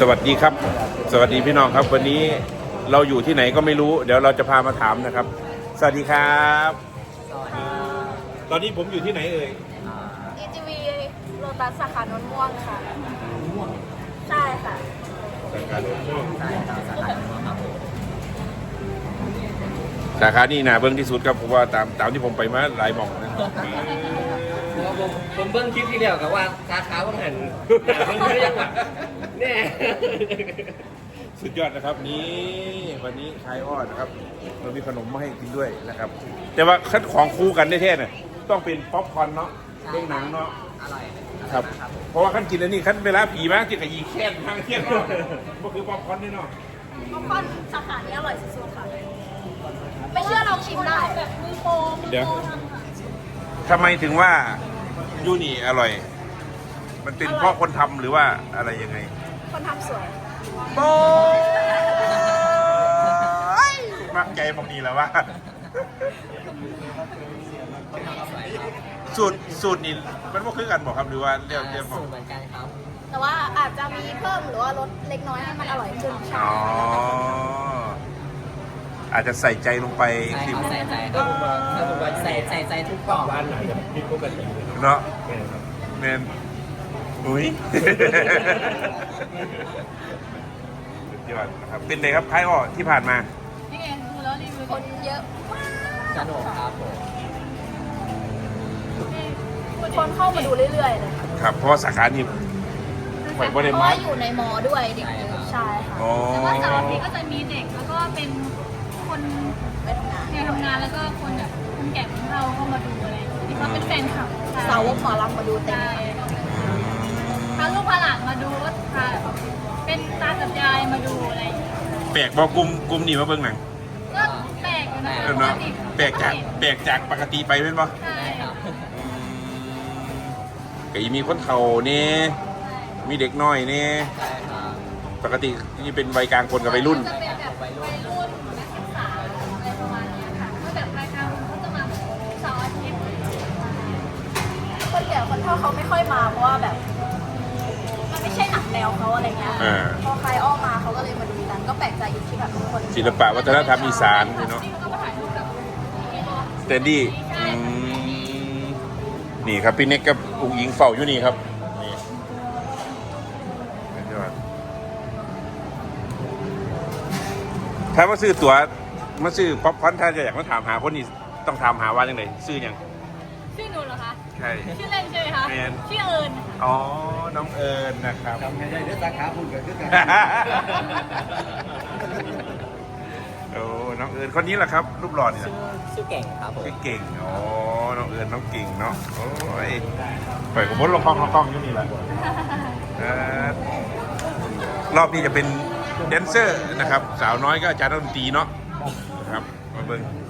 สวัสดีครับ สวัสดีพี่น้องครับ วันนี้เราอยู่ที่ไหนก็ไม่รู้ เดี๋ยวเราจะพามาถามนะครับ สวัสดีครับ ตอนนี้ผมอยู่ที่ไหนเอ่ย EGV โลตัสสาขานนท์ม่วงค่ะ ใช่ค่ะ สาขาโน้นม่วงใช่ครับสาขาหนึ่งครับผมสาขานี่นาเบิ้งที่สุดครับเพราะว่าตามตามที่ผมไปมาหลายหม่องนะ ผมผมเบิ้งคลิปที่เดียวกับว่าสาขาว่างหันมันไม่ยังแบบแน่สุดยอดนะครับนี่วันนี้คลายอ้อนะครับเรามีขนมมาให้กินด้วยนะครับ แต่ว่าขั้นของคู่กันแท้ๆเนี่ยต้องเป็นป๊อปคอร์นเนาะเรื่องหนังเนาะอร่อยครับ เพราะว่าขั้นกินอันนี้ขั้นเวลาผีมากกินกับยีแค่นทางเที่ยงเนาะก็คือป๊อปคอร์นนี่เนาะป๊อปคอร์นสาขานี้อร่อยสุดๆค่ะไม่เชื่อลองชิมได้แบบมือโปรมือเดี๋ยวโปรทำค่ะ ทำไมถึงว่ายูนี่อร่อย มันเป็นเพราะคนทำหรือว่าอะไรยังไง คนทำสวยโอ้ยมักใจบอกดีแล้วว่า สูตรสูตรนี่มันก็คือกันบอกครับหรือว่าเรียกเรียกบอสูกตรเหมือนกันครับแต่ว่าอาจจะมีเพิ่มหรือว่าลดเล็กน้อยให้มันอร่อยขึ้นใช่ อ๋อ อาจจะใส่ใจลงไปใช่สิครับใส่ใจครับถ้าผมว่าใส่ใส่ใจทุกกล่องเนาะเมนอุ้ยสุดยอดนะครับเป็นไงครับคล้ายอ้อที่ผ่านมานี่ไงดูแล้วรีวิวคนเยอะมากสนุกครับผมคนเข้ามาดูเรื่อยๆเลยค่ะครับเพราะว่าสาขานี้ไหวบ่ได้เพราะมาว่าอยู่ในมอด้วยเด็กๆใช่ค่ะอ๋อแต่ว่าเสาร์อาทิตย์ก็จะมีเด็กแล้วก็เป็นค นไปทำงานเนี่ยทำงานแล้วก็คนแบบคนแก่คนเฒ่าเข้ามาดูอะไรอย่างเงี้ยที่เขาเป็นแฟนคลับสาวกหมอลำมาดูเต็มใช่พาลูกพาหลานมาดูก็พาเป็นตากับยายมาดูอะไรอย่างเงี้ยแปลกบอกกลุ่มกลุ่มนี้มาเบิ่งหนังก็แปลกอยู่นะเออเนาะแปลกจากแปลกจากปกติไปเป็นปะใช่ใช่ครับก็ยังมีคนเฒ่าเนี่ยมีเด็กน้อยเนี่ยใช่ครับปกตินี่เป็นวัยกลางคนกับวัยรุ่น จะเป็นแบบวัยรุ่นนักศึกษาอะไรประมาณเนี้ยค่ะก็แบบรายการเขาจะมาเสาร์อาทิตย์ คนแก่คนเฒ่าเขาไม่ค่อยมาเพราะว่าแบบ มันไม่ใช่หนังแนวเขาอะไรเงี้ยอ่าพอใครอ้อมมาเขาก็เลยมาดูกัน ก็แปลกใจอยู่ที่แบบทุกคนศิลปะวัฒนธรรมอีสานเนาะที่เขาก็มาถ่ายรูปกับสเตนดี้อืมนี่ครับพี่เน็กกับอุ๋งอิงเฝ้าอยู่นี่ครับนี่สุดยอดถ้ามาซื้อตั๋วมาซื้อป๊อปคอร์นถ้าจะอยากมาถามหาคนนี้ต้องถามหาว่าจังไงซื้อหยัง ชื่อหนูเหรอคะ ใช่ ชื่อเล่นใช่ไหมคะแมนชื่อเอิญอ๋อ น้องเอิญนะครับ ทำให้ได้ด้วยสาขาคุณเกิดขึ้นกันโอ้ น้องเอิญคนนี้แหละครับ รูปหล่อนี่นะชื่อเก่งครับผมชื่อเก่ง อ๋อ น้องเอิญน้องเก่งเนาะ โอ้ยปล่อยผมพ้นลงกล้องลงกล้องอยู่นี่แหละเอ่อรอบนี้จะเป็นแดนเซอร์นะครับ สาวน้อยก็อาจารย์ดนตรีเนาะนะครับ มาเบิ้งนะครับ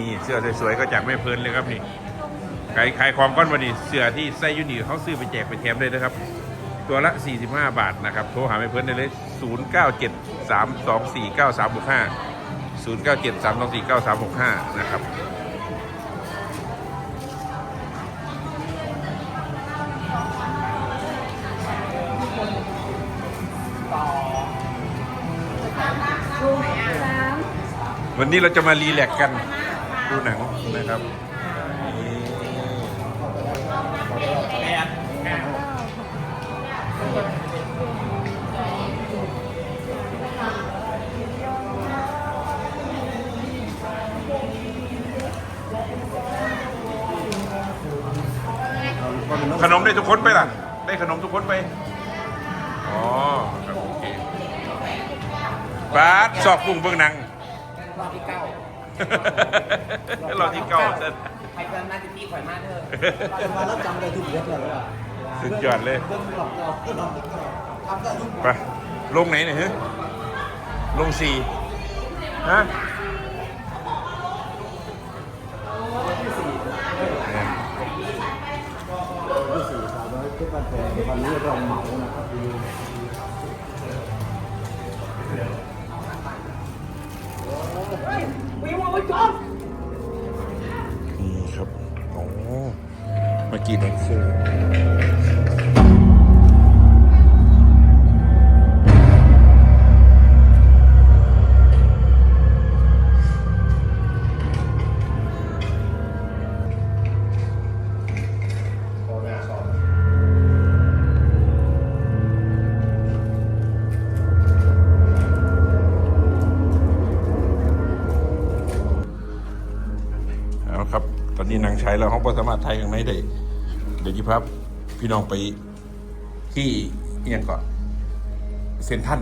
นี่เสื้อสวยๆก็จากแม่เพลินเลยครับนี่ขายขายของก้อนวันนี้เสื้อที่ไส้ยูนิเขาซื้อไปแจกไปแถมเลยนะครับ ตัวละ 45 บาทนะครับ โทรหาแม่เพิ่นได้เลย 097 324 9365 097 324 9365 นะครับวันนี้เราจะมารีแลกซ์กัน ดูหนังนะครับขนมได้ทุกคนไปล่ะ ได้ขนมทุกคนไป อ๋อครับโอเคบาสสอบกุ้งเบื้องหนัง ราที่เก่าเสร็จใครเพิ่มหน้าที่พี่ข่อยมากเถอะมาแล้วจำได้ทุกเรื่องเลยว่ะสุดยอดเลยเรื่องหลอกเราก็นอนก็ทำได้ทุกไปลงไหนเนี่ยฮะลงสี่ฮะเนี่ยที่สี่สาวน้อยทุกวันแต่วันนี้เราเหมานะครับ นี่ครับโอ้เมื่อกี้นั่นคือ หนังฉายแล้วเขาบ่สามารถถ่ายข้างในได้ เดี๋ยวจิพับพี่น้องไปที่เอียงก่อน เซนทัน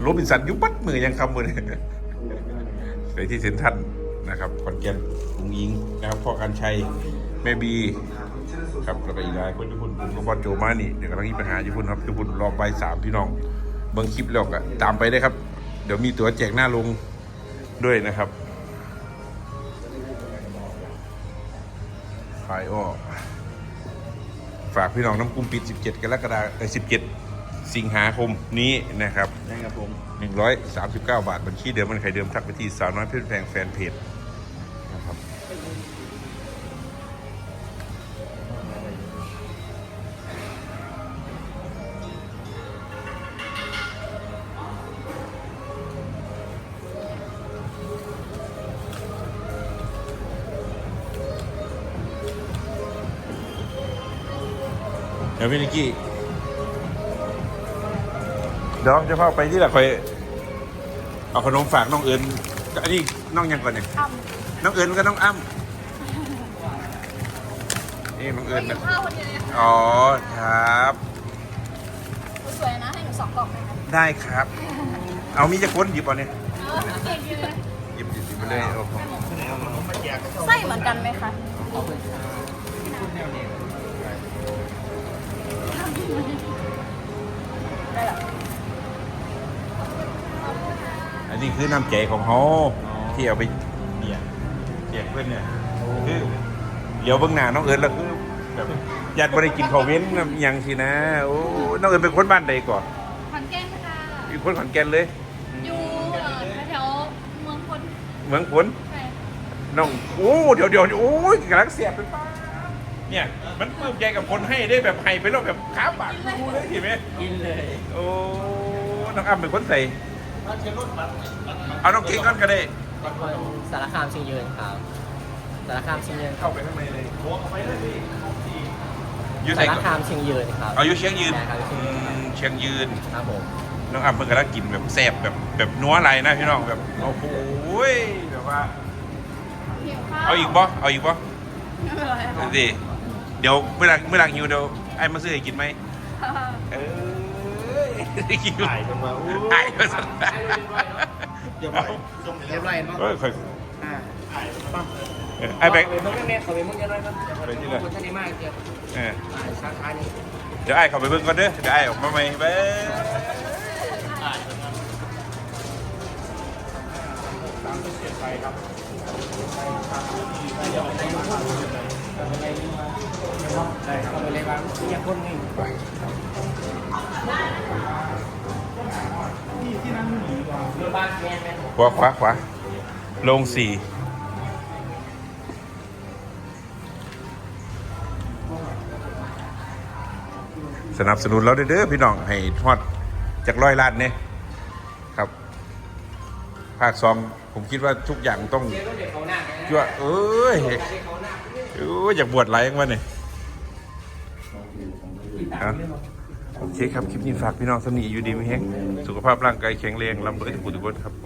โรบินสันยุบัดมือยังคำมือเลยไปที่เซนทันนะครับขอนแก่นลุงยิงนะครับพ่อการชัยแม่บีครับแล้วก็อีกหลายคนญี่ปุ่นผมก็บอลโจมานี่เดี๋ยวกำลังมีปัญหาญี่ปุ่นครับญี่ปุ่นรอบใบสามพี่น้องเบิ่งคลิปแล้วก็ตามไปได้ครับ เดี๋ยวมีตั๋วแจกหน้าลงด้วยนะครับ ไฟอ้อฝากพี่น้องน้ำกลุ่มปิด 17 กรกฎาคม17 สิงหาคมนี้นะครับนะครับผม 139 บาทบัญชีเดิมมันใครเดิมทักไปที่สาวน้อยเพื่อนแพงแฟนเพจ เดี๋ยวพี่นิกกี้เดี๋ยวจะพาไปที่หลักคอย เอาขนมฝากน้องเอิญอันนี้น้องยังก่อนเนี่ยอ้ํน้องเอิญก็น้องอ้ำนี่น้องเอิญกินะนข้าวคนเดียวเลยค่ะอ๋อครับสวยนะให้หนูสองกล่องไหมคะได้ครับ เอามีจะค้นหยิบเอาเนี่ยเออเก่งอยู่เลยหยิบหยิบหยิบไปเลยโอ้โหไส้เหมือนกันไหมคะได้เหร ออันนี้คือน้ำใจของเขาที่เอาไปเนี่ยแจกเพื่อนเนี่ยคือเดี๋ยวเบื้องหน้าน้องเอิญแล้วคือแบบญาติบริกินข้าวเว้นอหยังสินะโอ้น้องเอิญเป็นคนบ้านใดก่อนขอนแก่นค่ะเป็นคนขอนแก่นเลย อยู่เอ่อแถวๆเมืองพลเมืองผลใช่น้องโอ้เดี๋ยวเดี๋ยวโอ้ยกำลังเสียบเป็นป้า เนี่ย มันปลื้มใจกับคนให้ได้แบบให้ไปแล้วแบบค้าปากดูเลยเห็นไหมกินเลยโอ้น้องอ้ำเป็นคนใส่เอาน้องเก่งก่อนก็ได้สารคามชิงยืนครับสารคามชิงยืนเข้าไปข้างในเลยโอ้เข้าไปเลยอยู่สาใส่รก่อนคามชิงยืนครับเอาอยู่เชียงยืนใช่ครับอืมเชียงยืน ครับผมน้องอ้ำเพิ่งกำลังกินแบบแซ่บแบบแบบนัวอะไรนะพี่น้องแบบโอ้โหแบบว่าหิวข้าวเอาอีกบ่เอาอีกบ่ไม่เป็นไรนั่ค่ะนสิ เดี๋ยวเมื่อหลังเมื่อหลังหิวเดี๋ยวไอ้มาซื้อให้กินไหมเออคิวถ่ายกันมาโอ้ไอ้มาสั่งเดี๋ยวไปส่งเรียบร้อยมั้งเฮ้ยค่อยอ่าถ่ายปั๊บเออไอ้แบงค์เป็นมึงแม่เขาเป็นมึงยังไงครับไปที่ไหน คนชาติมากเดียวเออสาขานี้เดี๋ยวไอ้เข้าไปเบิ่งก่อนเด้อเดี๋ยวไอ้ออกมาใหม่เบ้ ขวาขวาขวาลงสี่สนับสนุนเราเด้อพี่น้องให้ทอดจากร้อยล้านเนี่ยครับ ภาคสองผมคิดว่าทุกอย่างต้องเจ้ายั่วเอ้ย เด็กเขาหน้าเอ้ยอยากบวชไรยังวะเนี่ยอะโอเคครับ คลิปนี้ฝากพี่น้องสำนีอยู่ดีไหมแฮงสุขภาพร่างกายแข็งแรงลำเบิดทุกคนทุกคนครับผม